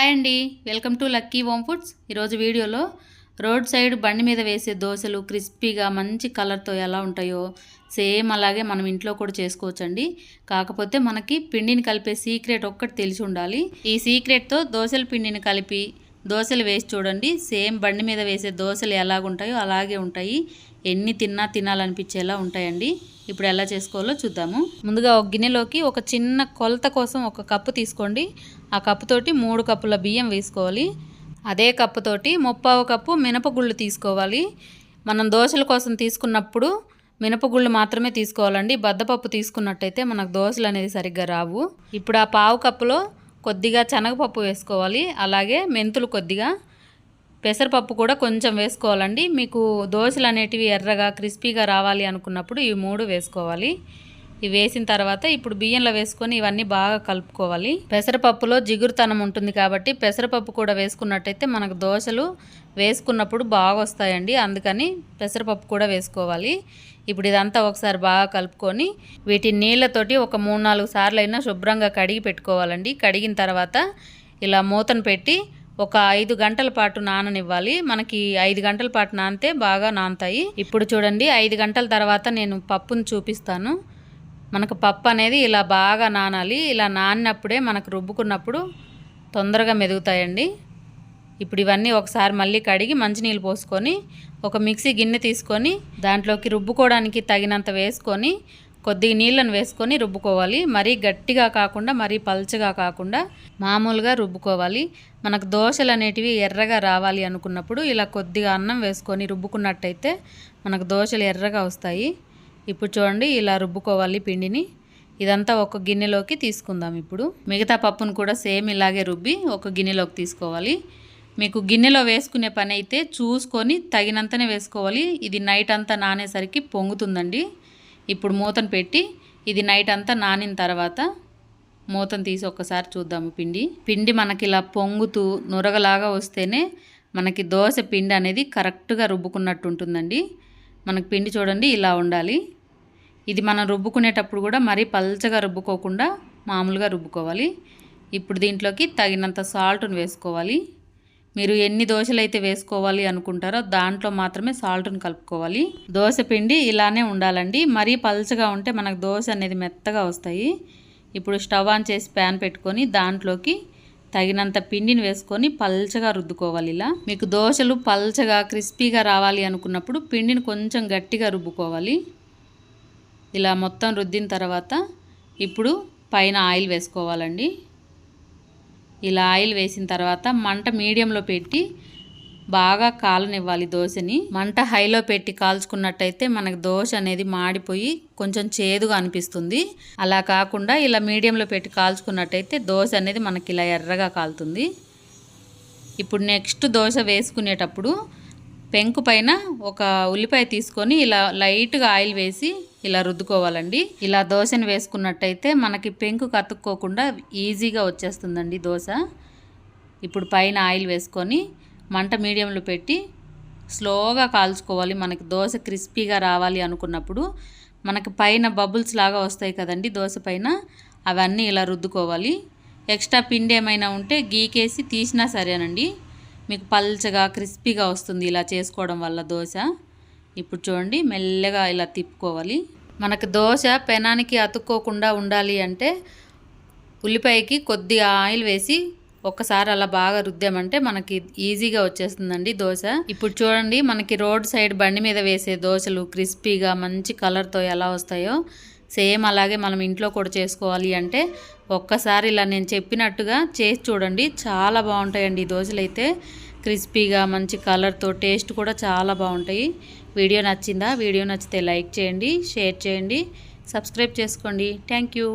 Hi అండి. Welcome to lucky home foods. ఈరోజు వీడియోలో రోడ్ సైడ్ బండి మీద వేసే దోశలు క్రిస్పీగా మంచి కలర్తో ఎలా ఉంటాయో సేమ్ అలాగే మనం ఇంట్లో కూడా చేసుకోవచ్చండి. కాకపోతే మనకి పిండిని కలిపే సీక్రెట్ ఒక్కటి తెలిసి ఉండాలి. ఈ సీక్రెట్తో దోశల పిండిని కలిపి దోశలు వేసి చూడండి. సేమ్ బండి మీద వేసే దోశలు ఎలాగుంటాయో అలాగే ఉంటాయి. ఎన్ని తిన్నా తినాలనిపించేలా ఉంటాయండి. ఇప్పుడు ఎలా చేసుకోవాలో చూద్దాము. ముందుగా ఒక గిన్నెలోకి ఒక చిన్న కొలత కోసం ఒక కప్పు తీసుకోండి. ఆ కప్పుతోటి మూడు కప్పుల బియ్యం వేసుకోవాలి. అదే కప్పుతోటి ముప్పావు కప్పు మినపగుళ్ళు తీసుకోవాలి. మనం దోశల కోసం తీసుకున్నప్పుడు మినపగుళ్ళు మాత్రమే తీసుకోవాలండి. బద్దపప్పు తీసుకున్నట్టయితే మనకు దోశలు అనేది సరిగ్గా రావు. ఇప్పుడు ఆ పావు కప్పులో కొద్దిగా శనగపప్పు వేసుకోవాలి అలాగే మెంతులు కొద్దిగా. పెసరపప్పు కూడా కొంచెం వేసుకోవాలండి. మీకు దోశలు అనేటివి ఎర్రగా క్రిస్పీగా రావాలి అనుకున్నప్పుడు ఈ మూడు వేసుకోవాలి. ఇవి వేసిన తర్వాత ఇప్పుడు బియ్యంలో వేసుకొని ఇవన్నీ బాగా కలుపుకోవాలి. పెసరపప్పులో జిగురుతనం ఉంటుంది కాబట్టి పెసరపప్పు కూడా వేసుకున్నట్టయితే మనకు దోశలు వేసుకున్నప్పుడు బాగా వస్తాయండి. అందుకని పెసరపప్పు కూడా వేసుకోవాలి. ఇప్పుడు ఇదంతా ఒకసారి బాగా కలుపుకొని వీటి నీళ్ళతోటి ఒక మూడు నాలుగు సార్లు అయినా శుభ్రంగా కడిగి పెట్టుకోవాలండి. కడిగిన తర్వాత ఇలా మూతను పెట్టి ఒక ఐదు గంటల పాటు నాననివ్వాలి. మనకి ఐదు గంటల పాటు నానితే బాగా నానతాయి. ఇప్పుడు చూడండి ఐదు గంటల తర్వాత నేను పప్పును చూపిస్తాను. మనకు పప్పు అనేది ఇలా బాగా నానాలి ఇలా నానినప్పుడే మనకు రుబ్బుకున్నప్పుడు తొందరగా మెదుగుతాయండి. ఇప్పుడు ఇవన్నీ ఒకసారి మళ్ళీ కడిగి మంచినీళ్ళు పోసుకొని ఒక మిక్సీ గిన్నె తీసుకొని దాంట్లోకి రుబ్బుకోవడానికి తగినంత వేసుకొని కొద్దిగా నీళ్ళను వేసుకొని రుబ్బుకోవాలి. మరీ గట్టిగా కాకుండా మరీ పల్చగా కాకుండా మామూలుగా రుబ్బుకోవాలి. మనకు దోశలు అనేటివి ఎర్రగా రావాలి అనుకున్నప్పుడు ఇలా కొద్దిగా అన్నం వేసుకొని రుబ్బుకున్నట్టయితే మనకు దోశలు ఎర్రగా వస్తాయి. ఇప్పుడు చూడండి ఇలా రుబ్బుకోవాలి పిండిని. ఇదంతా ఒక గిన్నెలోకి తీసుకుందాం ఇప్పుడు. మిగతా పప్పును కూడా సేమ్ ఇలాగే రుబ్బి ఒక గిన్నెలోకి తీసుకోవాలి. మీకు గిన్నెలో వేసుకునే పని అయితే చూసుకొని తగినంతనే వేసుకోవాలి. ఇది నైట్ అంతా నానేసరికి పొంగుతుందండి. ఇప్పుడు మూతను పెట్టి ఇది నైట్ అంతా నానిన తర్వాత మూతను తీసి ఒక్కసారి చూద్దాము పిండి. పిండి మనకి ఇలా పొంగుతూ నురగలాగా వస్తేనే మనకి దోశ పిండి అనేది కరెక్ట్గా రుబ్బుకున్నట్టు ఉంటుందండి. మనకి పిండి చూడండి ఇలా ఉండాలి. ఇది మనం రుబ్బుకునేటప్పుడు కూడా మరీ పల్చగా రుబ్బుకోకుండా మామూలుగా రుబ్బుకోవాలి. ఇప్పుడు దీంట్లోకి తగినంత సాల్ట్ను వేసుకోవాలి. మీరు ఎన్ని దోశలు అయితే వేసుకోవాలి అనుకుంటారో దాంట్లో మాత్రమే సాల్ట్ను కలుపుకోవాలి. దోశ పిండి ఇలానే ఉండాలండి. మరీ పల్చగా ఉంటే మనకు దోశ అనేది మెత్తగా వస్తాయి. ఇప్పుడు స్టవ్ ఆన్ చేసి ప్యాన్ పెట్టుకొని దాంట్లోకి తగినంత పిండిని వేసుకొని పల్చగా రుద్దుకోవాలి ఇలా. మీకు దోశలు పల్చగా క్రిస్పీగా రావాలి అనుకున్నప్పుడు పిండిని కొంచెం గట్టిగా రుబ్బుకోవాలి. ఇలా మొత్తం రుద్దిన తర్వాత ఇప్పుడు పైన ఆయిల్ వేసుకోవాలండి. ఇలా ఆయిల్ వేసిన తర్వాత మంట మీడియంలో పెట్టి బాగా కాలనివ్వాలి దోశని. మంట హైలో పెట్టి కాల్చుకున్నట్టయితే మనకు దోశ అనేది మాడిపోయి కొంచెం చేదుగా అనిపిస్తుంది. అలా కాకుండా ఇలా మీడియంలో పెట్టి కాల్చుకున్నట్టయితే దోశ అనేది మనకి ఇలా ఎర్రగా కాలుతుంది. ఇప్పుడు నెక్స్ట్ దోశ వేసుకునేటప్పుడు పెంకు పైన ఒక ఉల్లిపాయ తీసుకొని ఇలా లైట్గా ఆయిల్ వేసి ఇలా రుద్దుకోవాలండి. ఇలా దోశను వేసుకున్నట్టయితే మనకి పెంకు కతుక్కోకుండా ఈజీగా వచ్చేస్తుందండి దోశ. ఇప్పుడు పైన ఆయిల్ వేసుకొని మంట మీడియంలో పెట్టి స్లోగా కాల్చుకోవాలి. మనకి దోశ క్రిస్పీగా రావాలి అనుకున్నప్పుడు మనకి పైన బబుల్స్ లాగా వస్తాయి కదండి దోశ పైన. అవన్నీ ఇలా రుద్దుకోవాలి. ఎక్స్ట్రా పిండి ఏమైనా ఉంటే గీకేసి తీసినా సరేనండి. మీకు పల్చగా క్రిస్పీగా వస్తుంది ఇలా చేసుకోవడం వల్ల దోశ. ఇప్పుడు చూడండి మెల్లగా ఇలా తిప్పుకోవాలి. మనకు దోశ పెనానికి అతుక్కోకుండా ఉండాలి అంటే ఉల్లిపాయకి కొద్దిగా ఆయిల్ వేసి ఒక్కసారి అలా బాగా రుద్దామంటే మనకి ఈజీగా వచ్చేస్తుందండి దోశ. ఇప్పుడు చూడండి మనకి రోడ్ సైడ్ బండి మీద వేసే దోశలు క్రిస్పీగా మంచి కలర్తో ఎలా వస్తాయో. సేమ్ అలాగే మనం ఇంట్లో కూడా చేసుకోవాలి అంటే ఒక్కసారి ఇలా నేను చెప్పినట్టుగా చేసి చూడండి. చాలా బాగుంటాయండి ఈ దోశలు అయితే. క్రిస్పీగా మంచి కలర్తో టేస్ట్ కూడా చాలా బాగుంటాయి. వీడియో నచ్చిందా? వీడియో నచ్చితే లైక్ చేయండి షేర్ చేయండి సబ్స్క్రైబ్ చేసుకోండి. Thank you.